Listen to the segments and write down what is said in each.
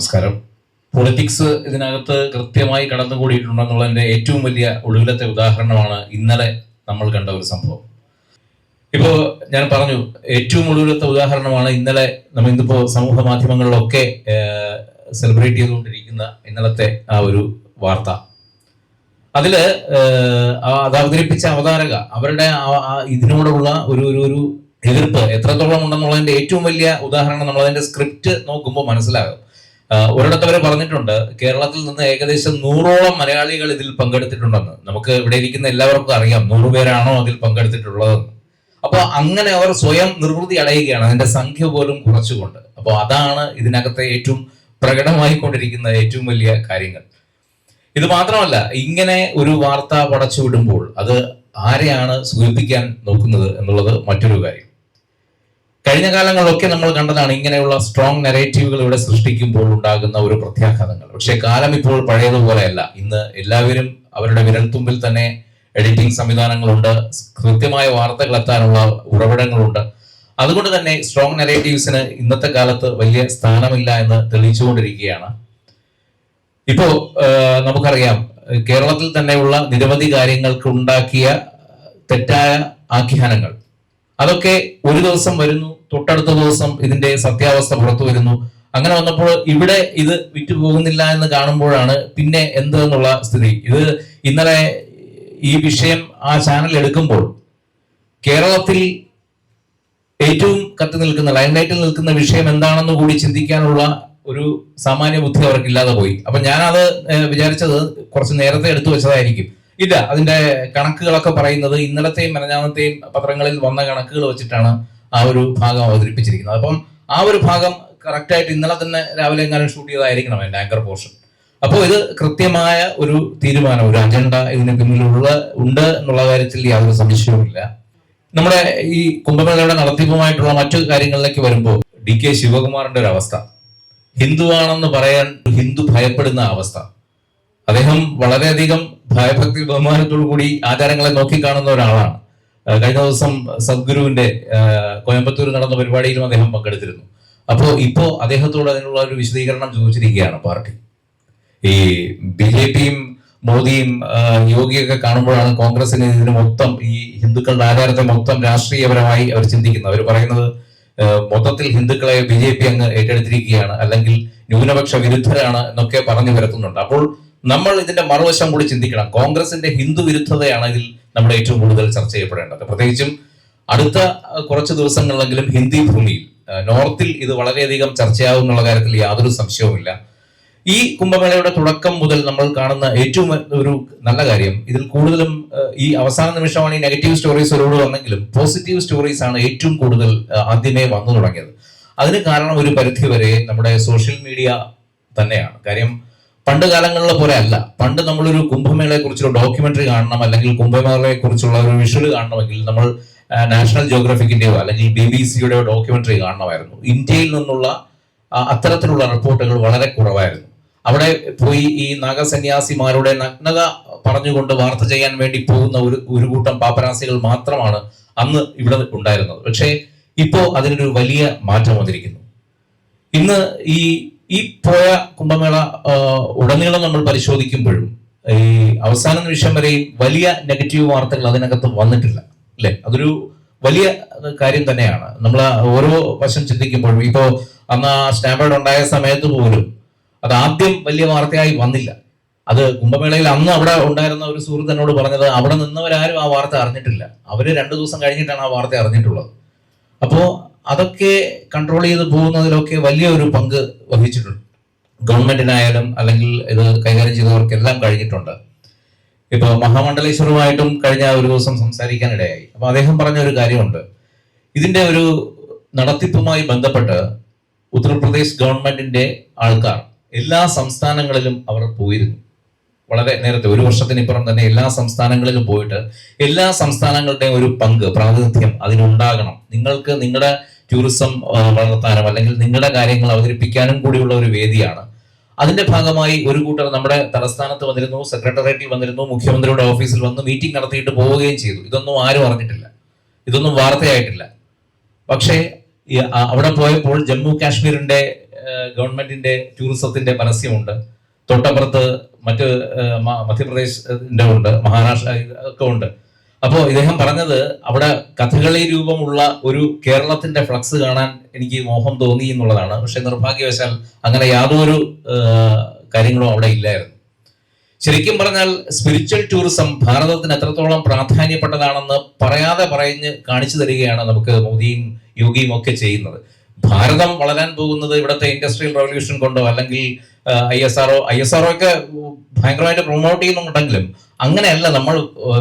നമസ്കാരം. പൊളിറ്റിക്സ് ഇതിനകത്ത് കൃത്യമായി കടന്നുകൂടിയിട്ടുണ്ടെന്നുള്ളതിന്റെ ഏറ്റവും വലിയ ഒടുവിലത്തെ ഉദാഹരണമാണ് ഇന്നലെ നമ്മൾ കണ്ട ഒരു സംഭവം. ഇപ്പോ ഞാൻ പറഞ്ഞു ഏറ്റവും ഒടുവിലത്തെ ഉദാഹരണമാണ് ഇന്നലെ നമ്മൾ ഇന്നിപ്പോ സമൂഹ മാധ്യമങ്ങളിലൊക്കെ സെലിബ്രേറ്റ് ചെയ്തുകൊണ്ടിരിക്കുന്ന ഇന്നലത്തെ ആ ഒരു വാർത്ത. അതിൽ അത് അവതരിപ്പിച്ച അവതാരക അവരുടെ ഇതിനോടുള്ള ഒരു ഒരു എതിർപ്പ് എത്രത്തോളം ഉണ്ടെന്നുള്ളതിന്റെ ഏറ്റവും വലിയ ഉദാഹരണം നമ്മൾ അതിന്റെ സ്ക്രിപ്റ്റ് നോക്കുമ്പോൾ മനസ്സിലാകും. ഒരിടത്ത് അവർ പറഞ്ഞിട്ടുണ്ട് കേരളത്തിൽ നിന്ന് ഏകദേശം നൂറോളം മലയാളികൾ ഇതിൽ പങ്കെടുത്തിട്ടുണ്ടെന്ന്. നമുക്ക് ഇവിടെ ഇരിക്കുന്ന എല്ലാവർക്കും അറിയാം നൂറ് പേരാണോ അതിൽ പങ്കെടുത്തിട്ടുള്ളതെന്ന് അപ്പോൾ അങ്ങനെ അവർ സ്വയം നിർവൃതി അടയുകയാണ് അതിന്റെ സംഖ്യ പോലും കുറച്ചുകൊണ്ട്. അപ്പോൾ അതാണ് ഇതിനകത്തെ ഏറ്റവും പ്രകടമായിക്കൊണ്ടിരിക്കുന്ന ഏറ്റവും വലിയ കാര്യങ്ങൾ. ഇത് മാത്രമല്ല ഇങ്ങനെ ഒരു വാർത്ത പടച്ചു വിടുമ്പോൾ അത് ആരെയാണ് സൂചിപ്പിക്കാൻ നോക്കുന്നത് എന്നുള്ളത് മറ്റൊരു കാര്യം. കഴിഞ്ഞ കാലങ്ങളിലൊക്കെ നമ്മൾ കണ്ടതാണ് ഇങ്ങനെയുള്ള സ്ട്രോങ് നെറേറ്റീവുകൾ ഇവിടെ സൃഷ്ടിക്കുമ്പോൾ ഉണ്ടാകുന്ന ഒരു പ്രത്യാഘാതങ്ങൾ. പക്ഷേ കാലം ഇപ്പോൾ പഴയതുപോലെയല്ല. ഇന്ന് എല്ലാവരും അവരുടെ വിരൽത്തുമ്പിൽ തന്നെ എഡിറ്റിംഗ് സംവിധാനങ്ങളുണ്ട്. കൃത്യമായ വാർത്തകൾ എത്താനുള്ള ഉറവിടങ്ങളുണ്ട്. അതുകൊണ്ട് തന്നെ സ്ട്രോങ് നെറേറ്റീവ്സിന് ഇന്നത്തെ കാലത്ത് വലിയ സ്ഥാനമില്ല എന്ന് തെളിയിച്ചുകൊണ്ടിരിക്കുകയാണ്. ഇപ്പോ നമുക്കറിയാം കേരളത്തിൽ തന്നെയുള്ള നിരവധി കാര്യങ്ങൾക്ക് ഉണ്ടാക്കിയ തെറ്റായ ആഖ്യാനങ്ങൾ. അതൊക്കെ ഒരു ദിവസം വരുന്നു തൊട്ടടുത്ത ദിവസം ഇതിന്റെ സത്യാവസ്ഥ പുറത്തു വരുന്നു. അങ്ങനെ വന്നപ്പോൾ ഇവിടെ ഇത് വിറ്റു പോകുന്നില്ല എന്ന് കാണുമ്പോഴാണ് പിന്നെ എന്ത് എന്നുള്ള സ്ഥിതി. ഇത് ഇന്നലെ ഈ വിഷയം ആ ചാനൽ എടുക്കുമ്പോൾ കേരളത്തിൽ ഏറ്റവും കത്തി നിൽക്കുന്ന ലൈംലൈറ്റിൽ നിൽക്കുന്ന വിഷയം എന്താണെന്ന് കൂടി ചിന്തിക്കാനുള്ള ഒരു സാമാന്യ ബുദ്ധി അവർക്കില്ലാതെ പോയി. അപ്പൊ ഞാനത് വിചാരിച്ചത് കുറച്ച് നേരത്തെ എടുത്തു വെച്ചതായിരിക്കും. ഇല്ല അതിന്റെ കണക്കുകളൊക്കെ പറയുന്നത് ഇന്നലത്തെയും മെനഞ്ഞാമത്തെയും പത്രങ്ങളിൽ വന്ന കണക്കുകൾ വെച്ചിട്ടാണ് ആ ഒരു ഭാഗം അവതരിപ്പിച്ചിരിക്കുന്നത്. അപ്പം ആ ഒരു ഭാഗം കറക്റ്റായിട്ട് ഇന്നലെ തന്നെ രാവിലെ എങ്ങാനും ഷൂട്ട് ചെയ്തായിരിക്കണം എന്റെ ആങ്കർ പോർഷൻ അപ്പോൾ ഇത് കൃത്യമായ ഒരു തീരുമാനം ഒരു അജണ്ട ഇതിന് പിന്നിലുള്ള ഉണ്ട് എന്നുള്ള കാര്യത്തിൽ യാതൊരു സംശയവുമില്ല നമ്മുടെ ഈ കുംഭമേളയുടെ നടത്തിപ്പുമായിട്ടുള്ള മറ്റു കാര്യങ്ങളിലേക്ക് വരുമ്പോൾ ഡി കെ ശിവകുമാറിന്റെ ഒരു അവസ്ഥ. ഹിന്ദുവാണെന്ന് പറയാൻ ഹിന്ദു ഭയപ്പെടുന്ന അവസ്ഥ. അദ്ദേഹം വളരെയധികം ഭയഭക്തി ബഹുമാനത്തോടു കൂടി ആചാരങ്ങളെ നോക്കിക്കാണുന്ന ഒരാളാണ്. കഴിഞ്ഞ ദിവസം സദ്ഗുരുവിന്റെ കോയമ്പത്തൂർ നടന്ന പരിപാടിയിലും അദ്ദേഹം പങ്കെടുത്തിരുന്നു. അപ്പോ ഇപ്പോ അദ്ദേഹത്തോട് അതിനുള്ള ഒരു വിശദീകരണം ചോദിച്ചിരിക്കുകയാണ് പാർട്ടി. ഈ ബി ജെ പിയും മോദിയും യോഗിയൊക്കെ കാണുമ്പോഴാണ് കോൺഗ്രസിന് ഇതിന് മൊത്തം ഈ ഹിന്ദുക്കളുടെ ആചാരത്തെ മൊത്തം രാഷ്ട്രീയപരമായി അവർ ചിന്തിക്കുന്നത്. അവർ പറയുന്നത് മൊത്തത്തിൽ ഹിന്ദുക്കളെ ബി ജെ പി അങ്ങ് ഏറ്റെടുത്തിരിക്കുകയാണ് അല്ലെങ്കിൽ ന്യൂനപക്ഷ വിരുദ്ധരാണ് എന്നൊക്കെ പറഞ്ഞു വരുത്തുന്നുണ്ട് അപ്പോൾ നമ്മൾ ഇതിന്റെ മറുവശം കൂടി ചിന്തിക്കണം. കോൺഗ്രസിന്റെ ഹിന്ദു വിരുദ്ധതയാണ് ഇതിൽ നമ്മൾ ഏറ്റവും കൂടുതൽ ചർച്ച ചെയ്യപ്പെടേണ്ടത്. പ്രത്യേകിച്ചും അടുത്ത കുറച്ച് ദിവസങ്ങളിലെങ്കിലും ഹിന്ദി ഭൂമിയിൽ നോർത്തിൽ ഇത് വളരെയധികം ചർച്ചയാകും എന്നുള്ള കാര്യത്തിൽ യാതൊരു സംശയവുമില്ല. ഈ കുംഭമേളയുടെ തുടക്കം മുതൽ നമ്മൾ കാണുന്ന ഏറ്റവും ഒരു നല്ല കാര്യം ഇതിൽ കൂടുതലും ഈ അവസാന നിമിഷമാണ് ഈ നെഗറ്റീവ് സ്റ്റോറീസ് ഒരുപാട് വന്നെങ്കിലും പോസിറ്റീവ് സ്റ്റോറീസ് ആണ് ഏറ്റവും കൂടുതൽ ആദ്യമേ വന്നു തുടങ്ങിയത്. അതിന് കാരണം ഒരു പരിധി വരെ നമ്മുടെ സോഷ്യൽ മീഡിയ തന്നെയാണ്. കാര്യം പണ്ട് കാലങ്ങളിലെ പോലെ അല്ല. പണ്ട് നമ്മളൊരു കുംഭമേളയെ കുറിച്ചുള്ള ഡോക്യുമെന്ററി കാണണം അല്ലെങ്കിൽ കുംഭമേളയെ കുറിച്ചുള്ള ഒരു വിഷ്വൽ കാണണമെങ്കിൽ നമ്മൾ നാഷണൽ ജോഗ്രഫിക്കിന്റെയോ അല്ലെങ്കിൽ ബി ബി സിയുടെയോ ഡോക്യുമെന്ററി കാണണമായിരുന്നു. ഇന്ത്യയിൽ നിന്നുള്ള അത്തരത്തിലുള്ള റിപ്പോർട്ടുകൾ വളരെ കുറവായിരുന്നു. അവിടെ പോയി ഈ നാഗസന്യാസിമാരുടെ നഗ്നത പറഞ്ഞുകൊണ്ട് വാർത്ത ചെയ്യാൻ വേണ്ടി പോകുന്ന ഒരു ഒരു കൂട്ടം പാപ്പരാസികൾ മാത്രമാണ് അന്ന് ഇവിടെ ഉണ്ടായിരുന്നത്. പക്ഷേ ഇപ്പോ അതിനൊരു വലിയ മാറ്റം വന്നിരിക്കുന്നു. ഇന്ന് ഈ ഈ പോയ കുംഭമേള ഉടനീളം നമ്മൾ പരിശോധിക്കുമ്പോഴും ഈ അവസാന നിമിഷം വരെയും വലിയ നെഗറ്റീവ് വാർത്തകൾ അതിനകത്ത് വന്നിട്ടില്ല അല്ലെ? അതൊരു വലിയ കാര്യം തന്നെയാണ്. നമ്മൾ ഓരോ വശം ചിന്തിക്കുമ്പോഴും ഇപ്പോ അന്ന് ആ സ്റ്റാമ്പേർഡ് ഉണ്ടായ സമയത്ത് പോലും അത് ആദ്യം വലിയ വാർത്തയായി വന്നില്ല. അത് കുംഭമേളയിൽ അന്ന് അവിടെ ഉണ്ടായിരുന്ന ഒരു സുഹൃത്ത് എന്നോട് പറഞ്ഞത് അവിടെ നിന്നവരാരും ആ വാർത്ത അറിഞ്ഞിട്ടില്ല. അവർ രണ്ടു ദിവസം കഴിഞ്ഞിട്ടാണ് ആ വാർത്ത അറിഞ്ഞിട്ടുള്ളത്. അപ്പോ അതൊക്കെ കൺട്രോൾ ചെയ്ത് പോകുന്നതിലൊക്കെ വലിയ ഒരു പങ്ക് വഹിച്ചിട്ടുണ്ട്. ഗവൺമെന്റിനായാലും അല്ലെങ്കിൽ ഇത് കൈകാര്യം ചെയ്തവർക്കെല്ലാം കഴിഞ്ഞിട്ടുണ്ട്. ഇപ്പൊ മഹാമണ്ഡലേശ്വറുമായിട്ടും കഴിഞ്ഞ ഒരു ദിവസം സംസാരിക്കാനിടയായി. അപ്പോൾ അദ്ദേഹം പറഞ്ഞ ഒരു കാര്യമുണ്ട്. ഇതിന്റെ ഒരു നടത്തിപ്പുമായി ബന്ധപ്പെട്ട് ഉത്തർപ്രദേശ് ഗവൺമെന്റിന്റെ ആൾക്കാർ എല്ലാ സംസ്ഥാനങ്ങളിലും അവർ പോയിരുന്നു. വളരെ നേരത്തെ ഒരു വർഷത്തിനിപ്പുറം തന്നെ എല്ലാ സംസ്ഥാനങ്ങളിലും പോയിട്ട് എല്ലാ സംസ്ഥാനങ്ങളുടെയും ഒരു പങ്ക് പ്രാതിനിധ്യം അതിനുണ്ടാകണം. നിങ്ങൾക്ക് നിങ്ങളുടെ ടൂറിസം വളർത്താനും അല്ലെങ്കിൽ നിങ്ങളുടെ കാര്യങ്ങൾ അവതരിപ്പിക്കാനും കൂടിയുള്ള ഒരു വേദിയാണ്. അതിന്റെ ഭാഗമായി ഒരു കൂട്ടർ നമ്മുടെ തലസ്ഥാനത്ത് വന്നിരുന്നു സെക്രട്ടേറിയറ്റിൽ വന്നിരുന്നു മുഖ്യമന്ത്രിയുടെ ഓഫീസിൽ വന്ന് മീറ്റിംഗ് നടത്തിയിട്ട് പോവുകയും ചെയ്തു. ഇതൊന്നും ആരും അറിഞ്ഞിട്ടില്ല. ഇതൊന്നും വാർത്തയായിട്ടില്ല. പക്ഷേ അവിടെ പോയപ്പോൾ ജമ്മു കാശ്മീരിന്റെ ഗവൺമെന്റിന്റെ ടൂറിസത്തിന്റെ പരസ്യമുണ്ട്. തൊട്ടപ്പുറത്ത് മറ്റ് മധ്യപ്രദേശിന്റെ ഉണ്ട് മഹാരാഷ്ട്ര ഒക്കെ ഉണ്ട്. അപ്പോൾ ഇദ്ദേഹം പറഞ്ഞത് അവിടെ കഥകളി രൂപമുള്ള ഒരു കേരളത്തിന്റെ ഫ്ലക്സ് കാണാൻ എനിക്ക് മോഹം തോന്നി എന്നുള്ളതാണ്. പക്ഷെ നിർഭാഗ്യവശാൽ അങ്ങനെ യാതൊരു കാര്യങ്ങളും അവിടെ ഇല്ലായിരുന്നു. ശരിക്കും പറഞ്ഞാൽ സ്പിരിച്വൽ ടൂറിസം ഭാരതത്തിന് എത്രത്തോളം പ്രാധാന്യപ്പെട്ടതാണെന്ന് പറയാതെ പറഞ്ഞ് കാണിച്ചു തരികയാണ് നമുക്ക് മോദിയും യോഗിയും ഒക്കെ ചെയ്യുന്നത്. ഭാരതം വളരാൻ പോകുന്നത് ഇവിടുത്തെ ഇൻഡസ്ട്രിയൽ റവല്യൂഷൻ കൊണ്ടോ അല്ലെങ്കിൽ I S R O I S R O ഒക്കെ ഭയങ്കരമായിട്ട് പ്രൊമോട്ട് ചെയ്യുന്നുണ്ടെങ്കിലും അങ്ങനെയല്ല നമ്മൾ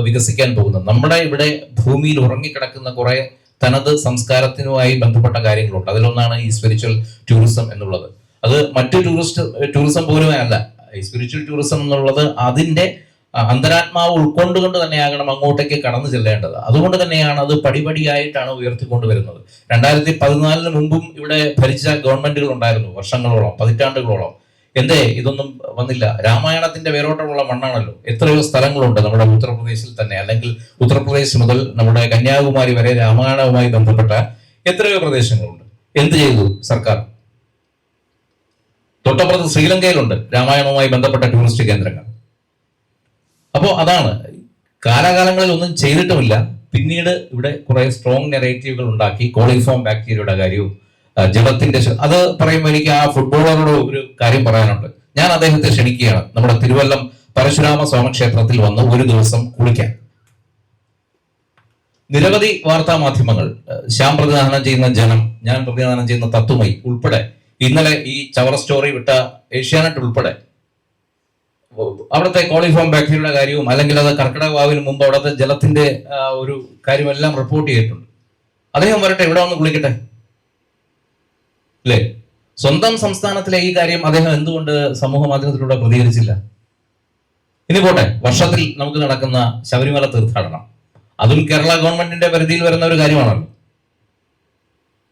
വികസിക്കാൻ പോകുന്നത്. നമ്മുടെ ഇവിടെ ഭൂമിയിൽ ഉറങ്ങിക്കിടക്കുന്ന കുറെ തനത് സംസ്കാരത്തിനുമായി ബന്ധപ്പെട്ട കാര്യങ്ങളുണ്ട്. അതിലൊന്നാണ് ഈ സ്പിരിച്വൽ ടൂറിസം എന്നുള്ളത്. അത് മറ്റു ടൂറിസ്റ്റ് ടൂറിസം പോലും അല്ല. ഈ സ്പിരിച്വൽ ടൂറിസം എന്നുള്ളത് അതിന്റെ അന്തരാത്മാവ് ഉൾക്കൊണ്ടുകൊണ്ട് തന്നെയാകണം അങ്ങോട്ടേക്ക് കടന്നു ചെല്ലേണ്ടത്. അതുകൊണ്ട് തന്നെയാണ് അത് പടിപടിയായിട്ടാണ് ഉയർത്തിക്കൊണ്ടുവരുന്നത്. രണ്ടായിരത്തി പതിനാലിന് മുമ്പും ഇവിടെ ഭരിച്ച ഗവൺമെന്റുകൾ ഉണ്ടായിരുന്നു വർഷങ്ങളോളം പതിറ്റാണ്ടുകളോളം. എന്തേ? ഇതൊന്നും വന്നില്ല. രാമായണത്തിന്റെ വേരോട്ടമുള്ള മണ്ണാണല്ലോ. എത്രയോ സ്ഥലങ്ങളുണ്ട് നമ്മുടെ ഉത്തർപ്രദേശിൽ തന്നെ. അല്ലെങ്കിൽ ഉത്തർപ്രദേശ് മുതൽ നമ്മുടെ കന്യാകുമാരി വരെ രാമായണവുമായി ബന്ധപ്പെട്ട എത്രയോ പ്രദേശങ്ങളുണ്ട്. എന്ത് ചെയ്തു സർക്കാർ? തൊട്ടപ്പുറത്ത് ശ്രീലങ്കയിലുണ്ട് രാമായണവുമായി ബന്ധപ്പെട്ട ടൂറിസ്റ്റ് കേന്ദ്രങ്ങൾ. അപ്പോൾ അതാണ്. കാലാകാലങ്ങളിൽ ഒന്നും ചെയ്തിട്ടുമില്ല. പിന്നീട് ഇവിടെ കുറെ സ്ട്രോങ് നെറേറ്റീവുകൾ ഉണ്ടാക്കി കോളിഫോം ബാക്ടീരിയയുടെ കാര്യവും ജലത്തിന്റെ അത് പറയുമ്പോൾ എനിക്ക് ആ ഫുട്ബോളറോട് ഒരു കാര്യം പറയാനുണ്ട്. ഞാൻ അദ്ദേഹത്തെ ക്ഷണിക്കുകയാണ്. നമ്മുടെ തിരുവല്ലം പരശുരാമ സ്വാമി ക്ഷേത്രത്തിൽ വന്ന് ഒരു ദിവസം കുളിക്കാൻ. നിരവധി വാർത്താ മാധ്യമങ്ങൾ ശ്യാം പ്രതിദാനം ചെയ്യുന്ന ജനം ഞാൻ പ്രതിദാനം ചെയ്യുന്ന തത്വമൈ ഉൾപ്പെടെ ഇന്നലെ ഈ ചവറ സ്റ്റോറി വിട്ട ഏഷ്യാനെറ്റ് ഉൾപ്പെടെ അവിടുത്തെ കോളിഫോം ബാക്ടീരിയയുടെ കാര്യവും അല്ലെങ്കിൽ അത് കർക്കിടക വാവിന് മുമ്പ് അവിടുത്തെ ജലത്തിന്റെ ഒരു കാര്യമെല്ലാം റിപ്പോർട്ട് ചെയ്തിട്ടുണ്ട്. അദ്ദേഹം വരട്ടെ ഇവിടെ ഒന്ന് കുളിക്കട്ടെ? അല്ലേ? സ്വന്തം സംസ്ഥാനത്തിലെ ഈ കാര്യം അദ്ദേഹം എന്തുകൊണ്ട് സമൂഹ മാധ്യമത്തിലൂടെ പ്രതികരിച്ചില്ല? ഇനി പോട്ടെ വർഷത്തിൽ നമുക്ക് നടക്കുന്ന ശബരിമല തീർത്ഥാടനം. അതും കേരള ഗവൺമെന്റിന്റെ പരിധിയിൽ വരുന്ന ഒരു കാര്യമാണല്ലോ.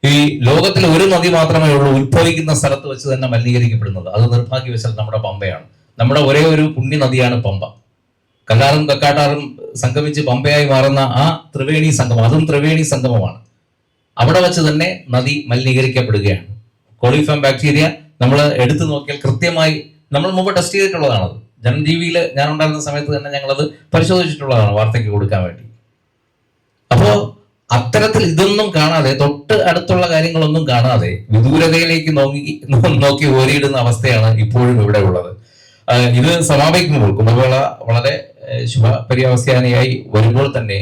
ഈ ലോകത്തിൽ ഒരു നദി മാത്രമേ ഉള്ളൂ ഉത്ഭവിക്കുന്ന സ്ഥലത്ത് വെച്ച് തന്നെ മലിനീകരിക്കപ്പെടുന്നത്. അത് നിർഭാഗ്യവശാൽ നമ്മുടെ പമ്പയാണ്. നമ്മുടെ ഒരേ ഒരു പുണ്യ നദിയാണ് പമ്പ. കല്ലാറും കക്കാട്ടാറും സംഗമിച്ച് പമ്പയായി മാറുന്ന ആ ത്രിവേണി സംഗമം അതും ത്രിവേണി സംഗമമാണ്. അവിടെ വെച്ച് തന്നെ നദി മലിനീകരിക്കപ്പെടുകയാണ്. കോളിഫോം ബാക്ടീരിയ നമ്മൾ എടുത്തു നോക്കിയാൽ കൃത്യമായി നമ്മൾ മുമ്പ് ടെസ്റ്റ് ചെയ്തിട്ടുള്ളതാണത്. ജനജീവിയിൽ ഞാൻ ഉണ്ടായിരുന്ന സമയത്ത് തന്നെ ഞങ്ങളത് പരിശോധിച്ചിട്ടുള്ളതാണ് വാർത്തയ്ക്ക് കൊടുക്കാൻ വേണ്ടി. അപ്പോ അത്തരത്തിൽ ഇതൊന്നും കാണാതെ തൊട്ട് അടുത്തുള്ള കാര്യങ്ങളൊന്നും കാണാതെ വിദൂരതയിലേക്ക് നോക്കി നോക്കി ഓരിയിടുന്ന അവസ്ഥയാണ് ഇപ്പോഴും ഇവിടെ ഉള്ളത്. ഇത് സമാപിക്കുമ്പോൾ കുംഭമേള വളരെ ശുഭ ശുഭപര്യാവസ്ഥയാനിയായി വരുമ്പോൾ തന്നെ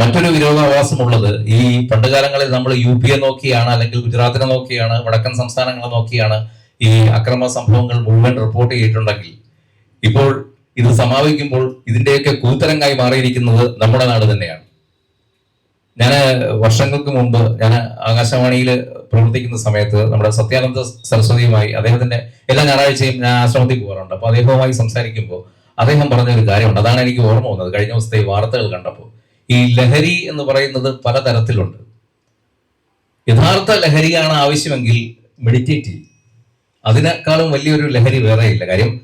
മറ്റൊരു വിരോധാഭാസമുള്ളത് ഈ പണ്ടുകാലങ്ങളിൽ നമ്മൾ യു പിയെ നോക്കിയാണ് അല്ലെങ്കിൽ ഗുജറാത്തിനെ നോക്കിയാണ് വടക്കൻ സംസ്ഥാനങ്ങളെ നോക്കിയാണ് ഈ അക്രമ സംഭവങ്ങൾ മുഴുവൻ റിപ്പോർട്ട് ചെയ്തിട്ടുണ്ടെങ്കിൽ ഇപ്പോൾ ഇത് സമാപിക്കുമ്പോൾ ഇതിന്റെയൊക്കെ കൂത്തരങ്ങായി മാറിയിരിക്കുന്നത് നമ്മുടെ നാട് തന്നെയാണ്. ഞാൻ വർഷങ്ങൾക്ക് മുമ്പ് ഞാൻ ആകാശവാണിയിൽ പ്രവർത്തിക്കുന്ന സമയത്ത് നമ്മുടെ സത്യാനന്ദ സരസ്വതിയുമായി അദ്ദേഹത്തിന്റെ എല്ലാ ഞായറാഴ്ചയും ഞാൻ ആശ്രമത്തിൽ പോകാറുണ്ട്. അപ്പൊ അദ്ദേഹവുമായി സംസാരിക്കുമ്പോൾ അദ്ദേഹം പറഞ്ഞ ഒരു കാര്യമുണ്ട്. അതാണ് എനിക്ക് ഓർമ്മ വന്നത്. കഴിഞ്ഞ ദിവസത്തെ വാർത്തകൾ കണ്ടപ്പോൾ. ഈ ലഹരി എന്ന് പറയുന്നത് പലതരത്തിലുണ്ട്. യഥാർത്ഥ ലഹരിയാണ് ആവശ്യമെങ്കിൽ മെഡിറ്റേറ്റ് ചെയ്യും. അതിനേക്കാളും വലിയൊരു ലഹരി വേറെ ഇല്ല കാര്യം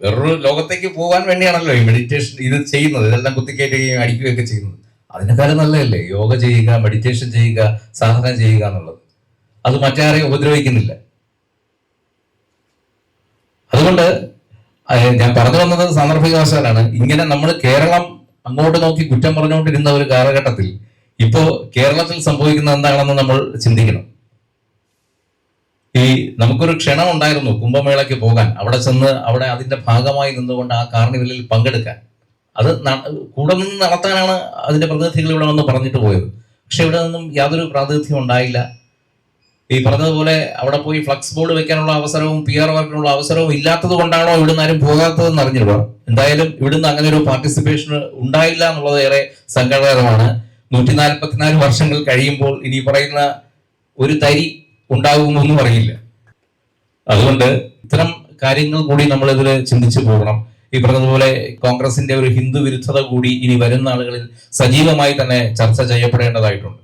വേറൊരു ലോകത്തേക്ക് പോകാൻ വേണ്ടിയാണല്ലോ ഈ മെഡിറ്റേഷൻ ഇത് ചെയ്യുന്നത്. ഇതെല്ലാം കുത്തിക്കയറ്റുകയും അടിക്കുകയൊക്കെ ചെയ്യുന്നത്. അതിനേക്കാളും നല്ലതല്ലേ? യോഗ ചെയ്യുക മെഡിറ്റേഷൻ ചെയ്യുക സാധന ചെയ്യുക എന്നുള്ളത്. അത് മറ്റാരെയും ഉപദ്രവിക്കുന്നില്ല. അതുകൊണ്ട് ഞാൻ പറഞ്ഞു വന്നത് സാന്ദർഭികവശാലാണ് ഇങ്ങനെ നമ്മൾ കേരളം അങ്ങോട്ട് നോക്കി കുറ്റം പറഞ്ഞുകൊണ്ടിരുന്ന ഒരു കാലഘട്ടത്തിൽ ഇപ്പോ കേരളത്തിൽ സംഭവിക്കുന്ന എന്താണെന്ന് നമ്മൾ ചിന്തിക്കണം. ഈ നമുക്കൊരു ക്ഷണം ഉണ്ടായിരുന്നു കുംഭമേളയ്ക്ക് പോകാൻ. അവിടെ ചെന്ന് അവിടെ അതിന്റെ ഭാഗമായി നിന്നുകൊണ്ട് ആ കാർണിവലിൽ പങ്കെടുക്കാൻ. അത് കൂടെ നിന്ന് നടത്താനാണ് അതിന്റെ പ്രതിനിധികൾ ഇവിടെ വന്ന് പറഞ്ഞിട്ട് പോയത്. പക്ഷെ ഇവിടെ നിന്നും യാതൊരു പ്രാതിനിധ്യം ഉണ്ടായില്ല. ഈ പറഞ്ഞതുപോലെ അവിടെ പോയി ഫ്ലക്സ് ബോർഡ് വെക്കാനുള്ള അവസരവും പി ആർ വർക്കിനുള്ള അവസരവും ഇല്ലാത്തത് കൊണ്ടാണോ ഇവിടുന്ന് ആരും പോകാത്തതെന്ന് അറിഞ്ഞില്ല എന്തായാലും ഇവിടുന്ന് അങ്ങനെ ഒരു പാർട്ടിസിപ്പേഷൻ ഉണ്ടായില്ല എന്നുള്ളത് ഏറെ സങ്കടകരമാണ്. നൂറ്റി നാൽപ്പത്തിനാല് വർഷങ്ങൾ കഴിയുമ്പോൾ ഇനി പറയുന്ന ഒരു തരി ഉണ്ടാകുമെന്നൊന്നും അറിയില്ല അതുകൊണ്ട് ഇത്തരം കാര്യങ്ങൾ കൂടി നമ്മൾ ഇതിൽ ചിന്തിച്ചു പോകണം. ഈ പറഞ്ഞതുപോലെ കോൺഗ്രസിന്റെ ഒരു ഹിന്ദു വിരുദ്ധത കൂടി ഇനി വരുന്ന ആളുകളിൽ സജീവമായി തന്നെ ചർച്ച ചെയ്യപ്പെടേണ്ടതായിട്ടുണ്ട്.